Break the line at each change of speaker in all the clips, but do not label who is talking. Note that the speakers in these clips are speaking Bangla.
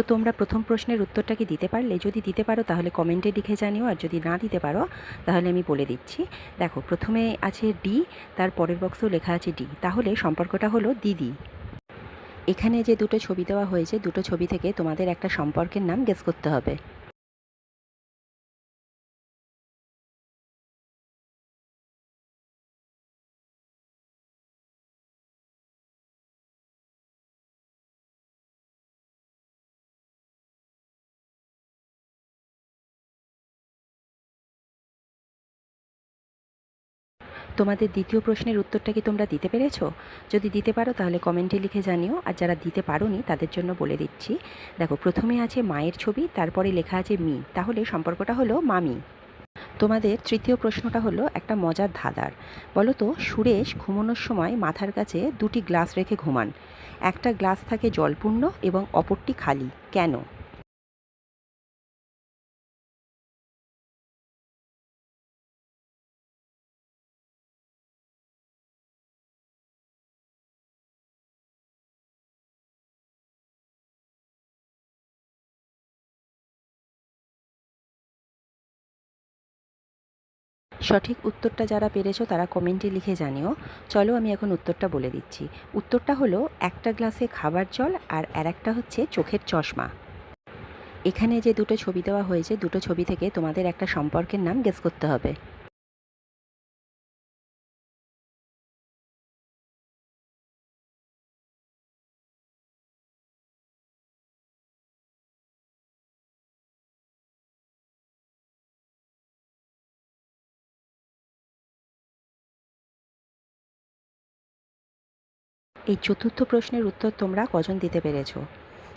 তো তোমরা প্রথম প্রশ্নের উত্তরটা কি দিতে পারলে? যদি দিতে পারো, তাহলে কমেন্টে লিখে জানিও, আর যদি না দিতে পারো, তাহলে আমি বলে দিচ্ছি। দেখো, প্রথমে আছে ডি তার পরের বক্সেও লেখা আছে ডি তাহলে সম্পর্কটা হলো দিদি। এখানে যে দুটো ছবি দেওয়া হয়েছে, দুটো ছবি থেকে তোমাদের একটা সম্পর্কের নাম গেস করতে হবে। তোমাদের দ্বিতীয় প্রশ্নের উত্তরটা কি তোমরা দিতে পেরেছ? যদি দিতে পারো তাহলে কমেন্টে লিখে জানিও, আর যারা দিতে পারোনি তাদের জন্য বলে দিচ্ছি। দেখো, প্রথমে আছে মায়ের ছবি, তারপরে লেখা আছে মি। তাহলে সম্পর্কটা হলো মামি। তোমাদের তৃতীয় প্রশ্নটা হলো একটা মজার ধাঁধার। বলো তো, সুরেশ ঘুমানোর সময় মাথার কাছে দুটি গ্লাস রেখে ঘুমান। একটা গ্লাস থাকে জলপূর্ণ এবং অপরটি খালি। কেন? সঠিক উত্তরটা যারা পেরেছ তারা কমেন্টে লিখে জানিও। চলো আমি এখন উত্তরটা বলে দিচ্ছি। উত্তরটা হলো, একটা গ্লাসে খাবার জল আর আর একটা হচ্ছে চোখের চশমা। এখানে যে দুটো ছবি দেওয়া হয়েছে, দুটো ছবি থেকে তোমাদের একটা সম্পর্কের নাম গেস করতে হবে। এই চতুর্থ প্রশ্নের উত্তর তোমরা কজন দিতে পেরেছ?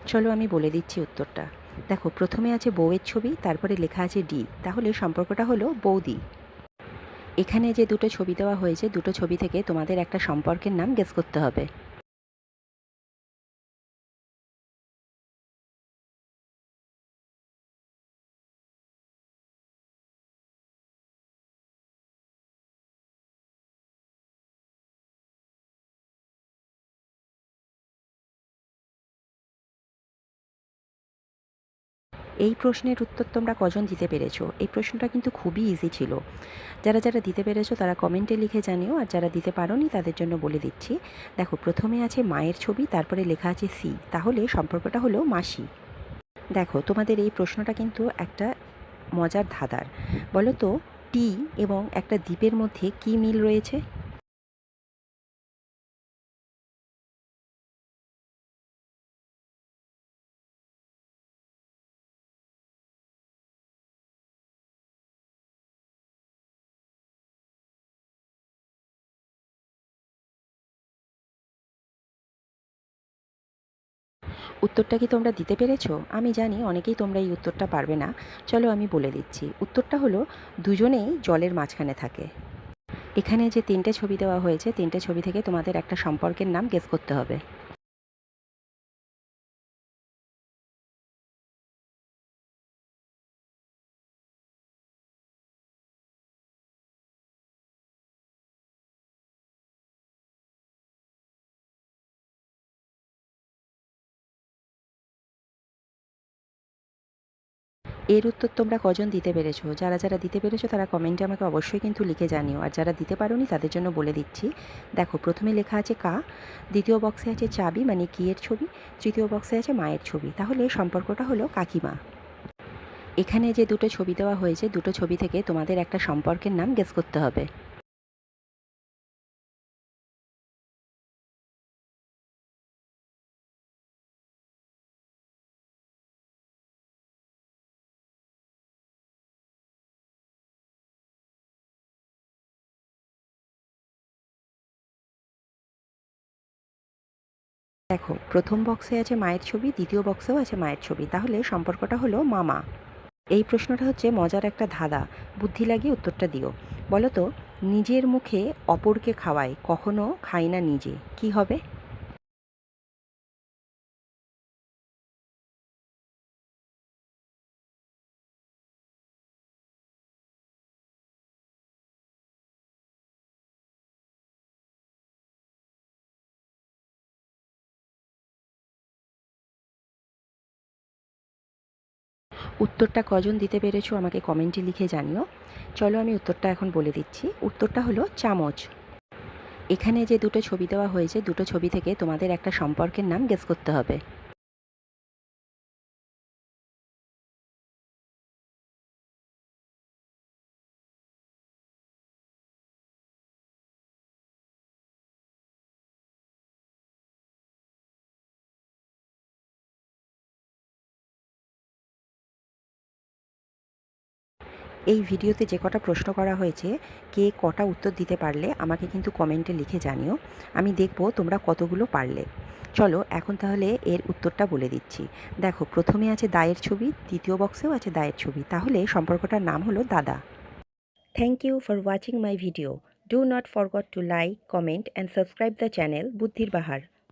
চলো আমি বলে দিচ্ছি উত্তরটা। দেখো, প্রথমে আছে বউয়ের ছবি, তারপরে লেখা আছে ডি। তাহলে সম্পর্কটা হলো বৌদি। এখানে যে দুটো ছবি দেওয়া হয়েছে, দুটো ছবি থেকে তোমাদের একটা সম্পর্কের নাম গেস করতে হবে। এই প্রশ্নের উত্তর তোমরা কজন দিতে পেরেছ? এই প্রশ্নটা কিন্তু খুবই ইজি ছিল। যারা যারা দিতে পেরেছ তারা কমেন্টে লিখে জানিও, আর যারা দিতে পারোনি তাদের জন্য বলে দিচ্ছি। দেখো, প্রথমে আছে মায়ের ছবি, তারপরে লেখা আছে সি। তাহলে সম্পর্কটা হলো মাসি। দেখো, তোমাদের এই প্রশ্নটা কিন্তু একটা মজার ধাঁধার। বলো তো, টি এবং একটা দ্বীপের মধ্যে কি মিল রয়েছে? উত্তরটা কি তোমরা দিতে পেরেছ? আমি জানি অনেকেই তোমরা এই উত্তরটা পারবে না। চলো আমি বলে দিচ্ছি। উত্তরটা হলো, দুজনেই জলের মাঝখানে থাকে। এখানে যে তিনটে ছবি দেওয়া হয়েছে, তিনটে ছবি থেকে তোমাদের একটা সম্পর্কের নাম গেস করতে হবে। এর উত্তর তোমরা কজন দিতে পেরেছ? যারা যারা দিতে পেরেছ তারা কমেন্টে আমাকে অবশ্যই কিন্তু লিখে জানিও। আর যারা দিতে পারোনি তাদের জন্য বলে দিচ্ছি। দেখো, প্রথমে লেখা আছে কা, দ্বিতীয় বক্সে আছে চাবি মানে কিয়ের ছবি? তৃতীয় বক্সে আছে মায়ের ছবি। তাহলে সম্পর্কটা হলো কাকিমা। এখানে যে দুটো ছবি দেওয়া হয়েছে, দুটো ছবি থেকে তোমাদের একটা সম্পর্কের নাম গেস করতে হবে। দেখো, প্রথম বক্সে আছে মায়ের ছবি, দ্বিতীয় বক্সেও আছে মায়ের ছবি। তাহলে সম্পর্কটা হলো মামা। এই প্রশ্নটা হচ্ছে মজার একটা ধাঁধা। বুদ্ধি লাগিয়ে উত্তরটা দিও। বলো তো, নিজের মুখে অপরকে খাওয়ায়, কখনো খাই না নিজে। কি হবে? উত্তরটা কজন দিতে পেরেছ আমাকে কমেন্টে লিখে জানিও। চলো আমি উত্তরটা এখন বলে দিচ্ছি। উত্তরটা হলো চামচ। এখানে যে দুটো ছবি দেওয়া হয়েছে, দুটো ছবি থেকে তোমাদের একটা সম্পর্কের নাম গেস করতে হবে। এই ভিডিওতে যে কটা প্রশ্ন করা হয়েছে, কে কটা উত্তর দিতে পারলে আমাকে কিন্তু কমেন্টে লিখে জানিও। আমি দেখব তোমরা কতগুলো পারলে। চলো, এখন তাহলে এর উত্তরটা বলে দিচ্ছি। দেখো, প্রথমে আছে দায়ের ছবি, দ্বিতীয় বক্সেও আছে দায়ের ছবি। তাহলে সম্পর্কটার নাম হলো দাদা। Thank you for watching my video do not forgot to like comment and subscribe the channel Buddhir Bahar.